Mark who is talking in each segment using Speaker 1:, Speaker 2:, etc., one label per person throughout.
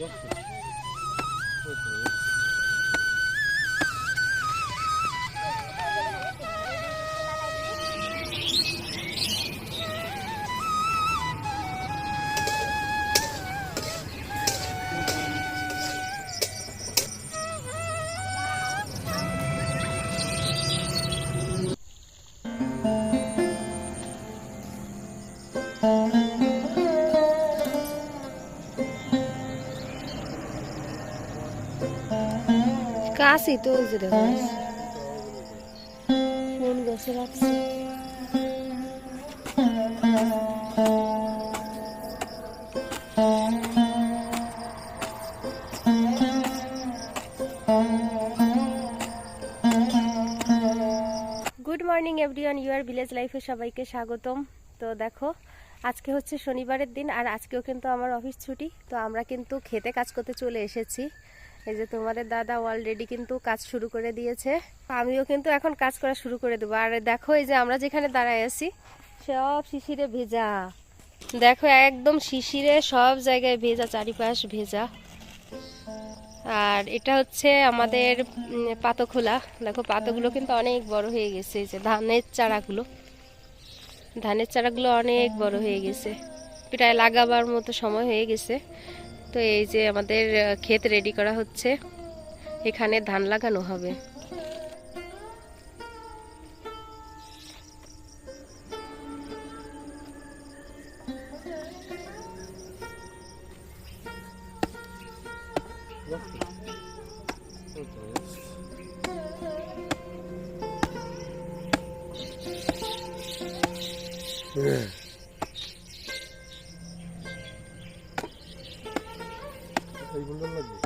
Speaker 1: Nossa. কাশি তো ওই যে দেখো। কোন গাছে রাখছি good morning everyone your village লাইফে সবাইকে স্বাগতম। তো দেখো আজকে হচ্ছে শনিবারের দিন আর আজকেও কিন্তু আমার অফিস ছুটি। তো আমরা কিন্তু খেতে কাজ করতে চলে এসেছি। এই যে তোমাদের দাদা অলরেডি কিন্তু কাজ শুরু করে দিয়েছে। আমিও কিন্তু এখন কাজ করা শুরু করে দেবো। আর দেখো এই যে আমরা যেখানে দাঁড়ায় আছি সব শিশিরে ভেজা। দেখো একদম শিশিরে সব জায়গায় ভেজা চারিপাশ ভেজা। আর এটা হচ্ছে আমাদের উম, পাতখোলা। দেখো পাতাগুলো কিন্তু অনেক বড় হয়ে গেছে। এই যে ধানের চারাগুলো। ধানের চারাগুলো অনেক বড় হয়ে গেছে। প্রায় লাগাবার মতো সময় হয়ে গেছে। তো এই যে আমাদের ক্ষেত রেডি করা হচ্ছে। এখানে ধান লাগানো হবে।
Speaker 2: এই লাগবে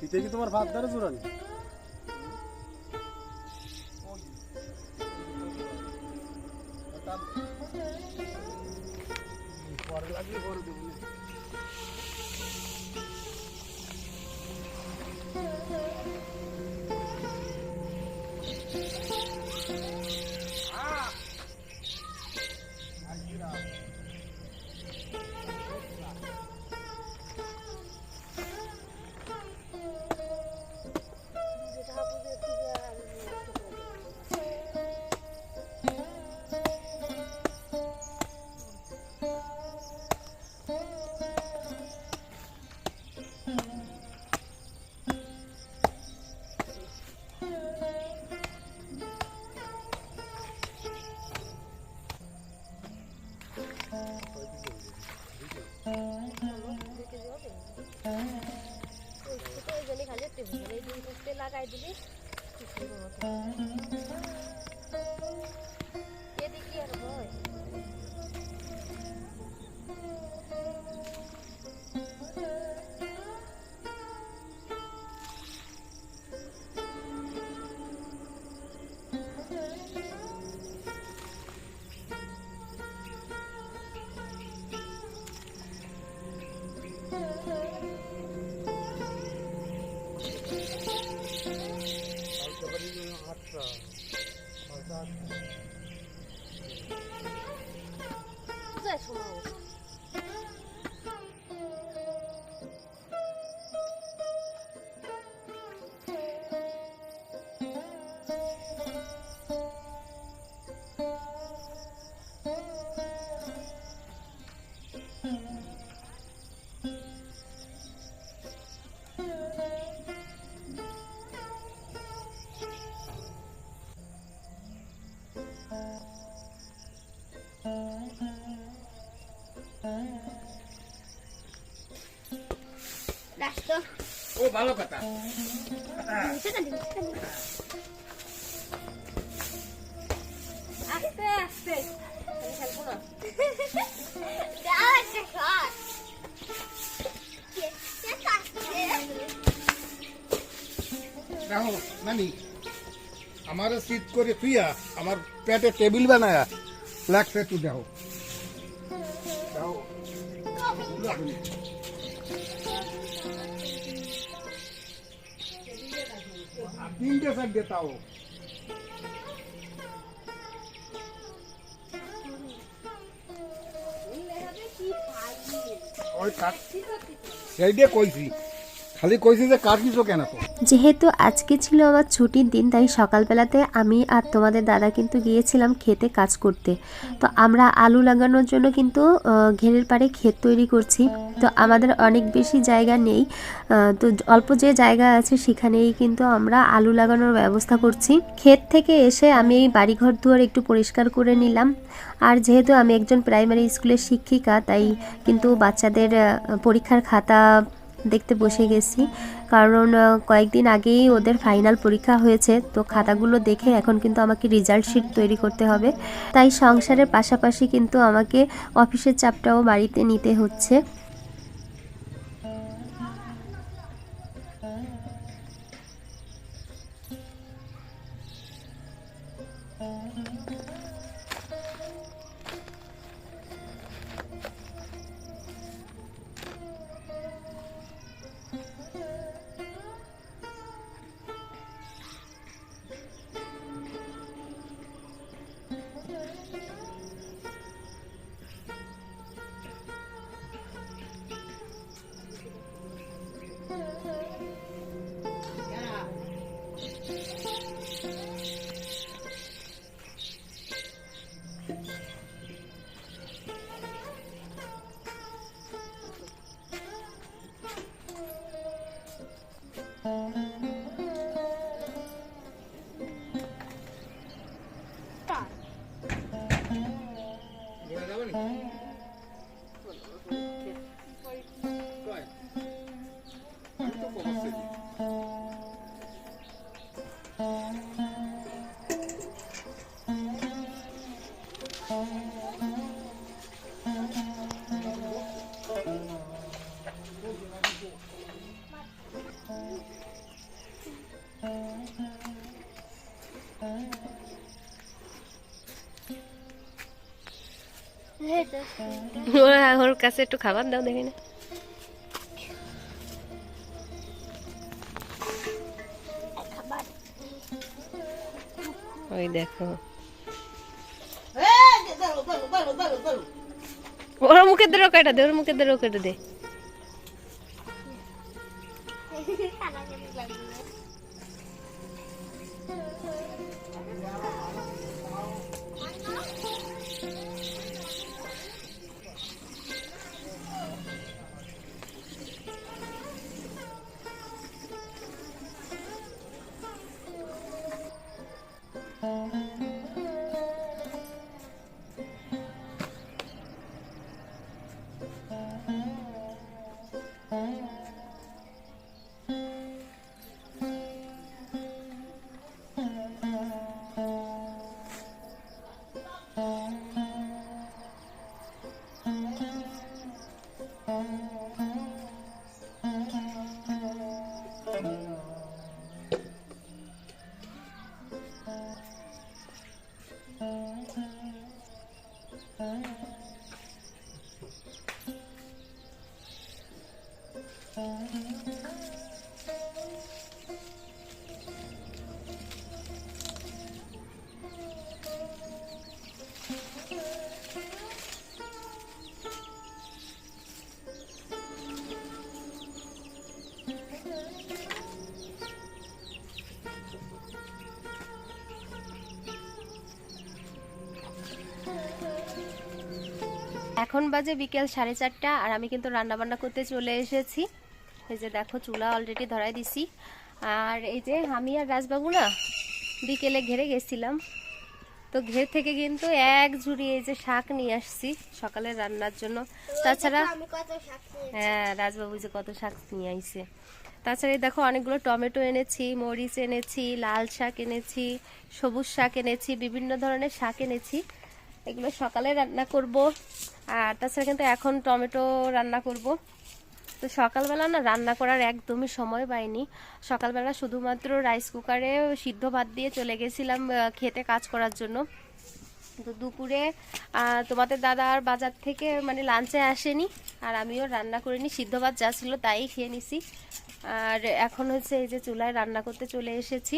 Speaker 2: পিঠে কি তোমার ভাত দ্বারা জোরানি
Speaker 1: রাস্তা
Speaker 3: ও ভালো কথা
Speaker 1: আস্তে আস্তে আমি খেলব না
Speaker 3: দেখো নানি আমার শীত করে তুইয়া আমার পেটে টেবিল বানায়া লাগছে একটু দেখো দেখো তিনটে চারটে তাও। ওই কাট সেই দিয়ে কইছি। খালি কইছি যে কেন তো
Speaker 1: যেহেতু আজকে ছিল আমার ছুটির দিন, তাই সকালবেলাতে আমি আর তোমাদের দাদা কিন্তু গিয়েছিলাম খেতে কাজ করতে। তো আমরা আলু লাগানোর জন্য কিন্তু ঘেরের পাড়ে ক্ষেত তৈরি করছি। তো আমাদের অনেক বেশি জায়গা নেই। তো অল্প যে জায়গা আছে সেখানেই কিন্তু আমরা আলু লাগানোর ব্যবস্থা করছি। ক্ষেত থেকে এসে আমি এই বাড়িঘর দুয়ার একটু পরিষ্কার করে নিলাম। আর যেহেতু আমি একজন প্রাইমারি স্কুলের শিক্ষিকা, তাই কিন্তু বাচ্চাদের পরীক্ষার খাতা দেখতে বসে গেছি। কারণ কয়েকদিন আগেই ওদের ফাইনাল পরীক্ষা হয়েছে, তো খাতাগুলো দেখে এখন কিন্তু আমাকে রেজাল্ট শিট তৈরি করতে হবে। তাই সংসারের পাশাপাশি কিন্তু আমাকে অফিসের চাপটাও বাড়িতে নিতে হচ্ছে। ওর কাছে একটু খাবার দাও, দেখি না। ওই দেখো। ওর মুখে দে রোকাটা দে, ওর মুখে দে। রোকাটা দে এখন বাজে বিকেল সাড়ে চারটা আর আমি কিন্তু রান্না বান্না করতে চলে এসেছি। এই যে দেখো চুলা অলরেডি ধরাই দিছি। আর এই যে আমি আর রাজবাবু না বিকেলে ঘেরে গেছিলাম। তো ঘের থেকে কিন্তু এক ঝুড়ি এই যে শাক নিয়ে আসছি সকালে রান্নার জন্য। তাছাড়া। হ্যাঁ রাজবাবু যে কত শাক নিয়ে আইছে। তাছাড়া এই দেখো অনেকগুলো টমেটো এনেছি মরিচ এনেছি লাল শাক এনেছি সবুজ শাক এনেছি বিভিন্ন ধরনের শাক এনেছি। এগুলো সকালে রান্না করব। আর তাছাড়া কিন্তু এখন টমেটো রান্না করব। তো সকালবেলা না রান্না করার একদমই সময় পাইনি। সকালবেলা শুধুমাত্র রাইস কুকারে সিদ্ধ ভাত দিয়ে চলে গেছিলাম খেতে কাজ করার জন্য। তো দুপুরে তোমাদের দাদা আর বাজার থেকে মানে লাঞ্চে আসেনি। আর আমিও রান্না করিনি, সিদ্ধ ভাত যা ছিল তাই খেয়ে নিছি। আর এখন হচ্ছে এই যে চুলায় রান্না করতে চলে এসেছি।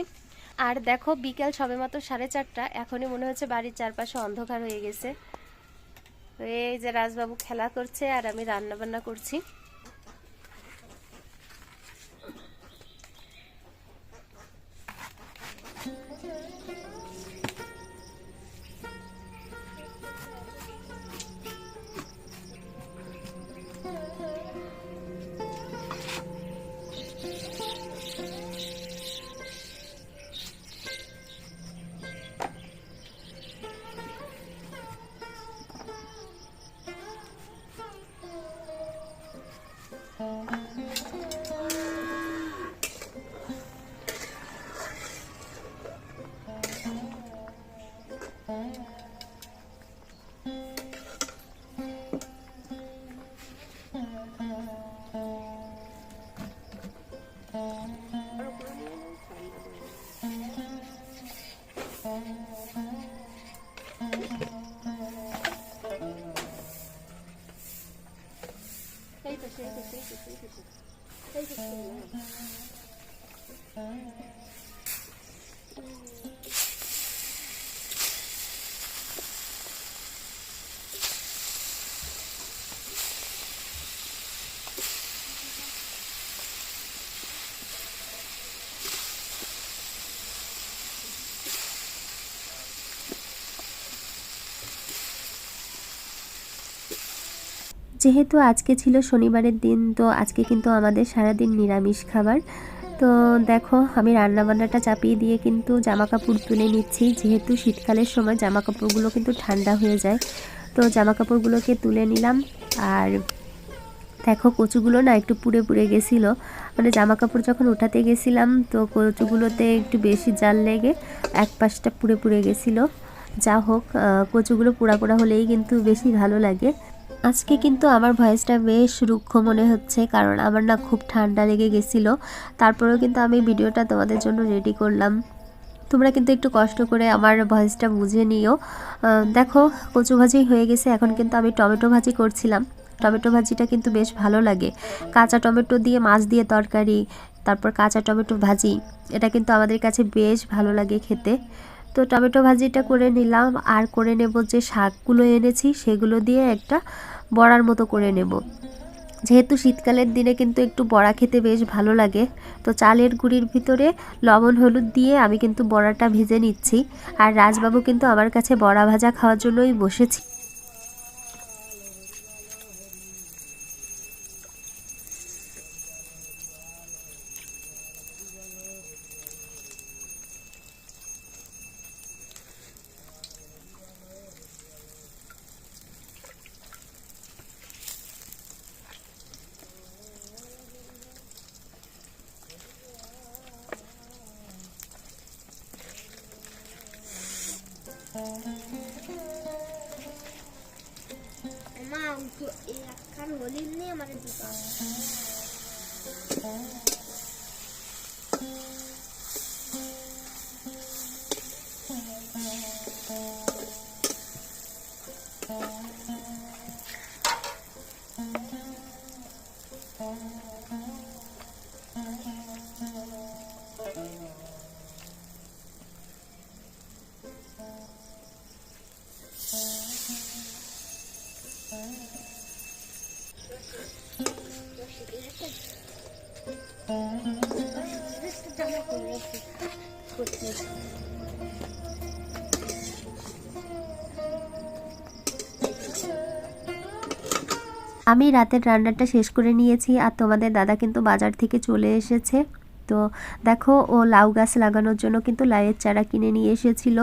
Speaker 1: আর দেখো, বিকেল সবেমাত্র সাড়ে চারটা। এখনই মনে হচ্ছে বাড়ির চারপাশে অন্ধকার হয়ে গেছে। এই যে রাজবাবু খেলা করছে আর আমি রান্না বান্না করছি। Thank. যেহেতু আজকে ছিল শনিবারের দিন, তো আজকে কিন্তু আমাদের সারাদিন নিরামিষ খাবার। তো দেখো, আমি রান্নাবান্নাটা চাপিয়ে দিয়ে কিন্তু জামা কাপড় তুলে নিচ্ছি। যেহেতু শীতকালের সময় জামা কাপড়গুলো কিন্তু ঠান্ডা হয়ে যায়, তো জামা কাপড়গুলোকে তুলে নিলাম। আর দেখো, কচুগুলো না একটু পুড়ে পুড়ে গেছিল। মানে জামা কাপড় যখন উঠাতে গেছিলাম, তো কচুগুলোতে একটু বেশি জাল লেগে এক পাশটা পুড়ে পুড়ে গেছিল। যা হোক কচুগুলো পোড়া পোড়া হলেই কিন্তু বেশি ভালো লাগে। আজকে কিন্তু আমার ভয়েসটা বেশ রুক্ষ মনে হচ্ছে, কারণ আমার না খুব ঠান্ডা লেগে গেছিল। তারপরেও কিন্তু আমি ভিডিওটা তোমাদের জন্য রেডি করলাম। তোমরা কিন্তু একটু কষ্ট করে আমার ভয়েসটা বুঝে নিও। দেখো, কচু ভাজি হয়ে গেছে, এখন কিন্তু আমি টমেটো ভাজি করছিলাম। টমেটো ভাজিটা কিন্তু বেশ ভালো লাগে। কাঁচা টমেটো দিয়ে মাছ দিয়ে তরকারি, তারপর কাঁচা টমেটো ভাজি, এটা কিন্তু আমাদের কাছে বেশ ভালো লাগে খেতে। তো টমেটো ভাজিটা করে নিলাম। আর করে নেব যে শাকগুলো এনেছি, সেগুলো দিয়ে একটা বড়ার মতো করে নেব। যেহেতু শীতকালের দিনে কিন্তু একটু বড়া খেতে বেশ ভালো লাগে, তো চালের গুঁড়ির ভিতরে লবণ, হলুদ দিয়ে আমি কিন্তু বড়াটা ভেজে নিচ্ছি। আর রাজবাবু কিন্তু আমার কাছে বড়া ভাজা খাওয়ার জন্যই বসেছি।
Speaker 4: একটা
Speaker 1: আমি রাতের রান্নাটা শেষ করে নিয়েছি আর তোমাদের দাদা কিন্তু বাজার থেকে চলে এসেছে। তো দেখো, ও লাউ গাছ লাগানোর জন্য কিন্তু লাউয়ের চারা কিনে নিয়ে এসেছিল।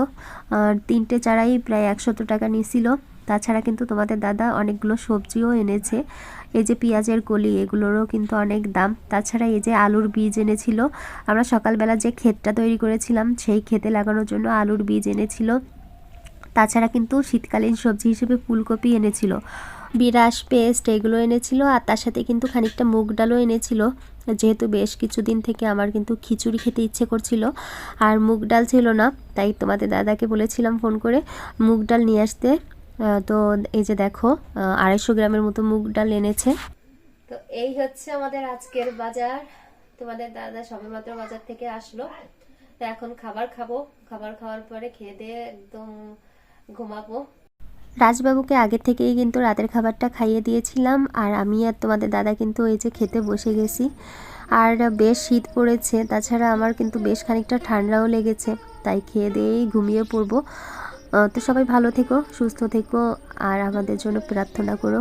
Speaker 1: আর তিনটে চারাই প্রায় একশত টাকা নিয়েছিল। তাছাড়া কিন্তু তোমাদের দাদা অনেকগুলো সবজিও এনেছে। এই যে পেঁয়াজের কলি, এগুলোরও কিন্তু অনেক দাম। তাছাড়া এই যে আলুর বীজ এনেছিল, আমরা সকালবেলা যে ক্ষেতটা তৈরি করেছিলাম, সেই ক্ষেতে লাগানোর জন্য আলুর বীজ এনেছিল। তাছাড়া কিন্তু শীতকালীন সবজি হিসেবে ফুলকপি এনেছিল। বিরাস পেস্ট এগুলো এনেছিল আর তার সাথে কিন্তু খানিকটা মুগ ডালও এনেছিল। যেহেতু বেশ কিছুদিন থেকে আমার কিন্তু খিচুড়ি খেতে ইচ্ছে করছিল। আর মুগ ডাল ছিল না, তাই তোমাদের দাদাকে বলেছিলাম ফোন করে মুগ ডাল নিয়ে আসতে। তো এই যে দেখো আড়াইশো গ্রামের মতো মুগ ডাল এনেছে। তো এই হচ্ছে আমাদের আজকের বাজার। তোমাদের দাদা সবেমাত্র বাজার থেকে আসলো। তো এখন খাবার খাব। খাবার খাওয়ার পরে খেয়ে দিয়ে একদম ঘুমাবো। রাজবাবুকে আগে থেকেই কিন্তু রাতের খাবারটা খাইয়ে দিয়েছিলাম। আর আমি আর তোমাদের দাদা কিন্তু এই যে খেতে বসে গেছি। আর বেশ শীত পড়েছে, তাছাড়া আমার কিন্তু বেশ খানিকটা ঠান্ডাও লেগেছে। তাই খেয়ে দিয়েই ঘুমিয়ে পড়ব। তো সবাই ভালো থেকো, সুস্থ থেকো, আর আমাদের জন্য প্রার্থনা করো।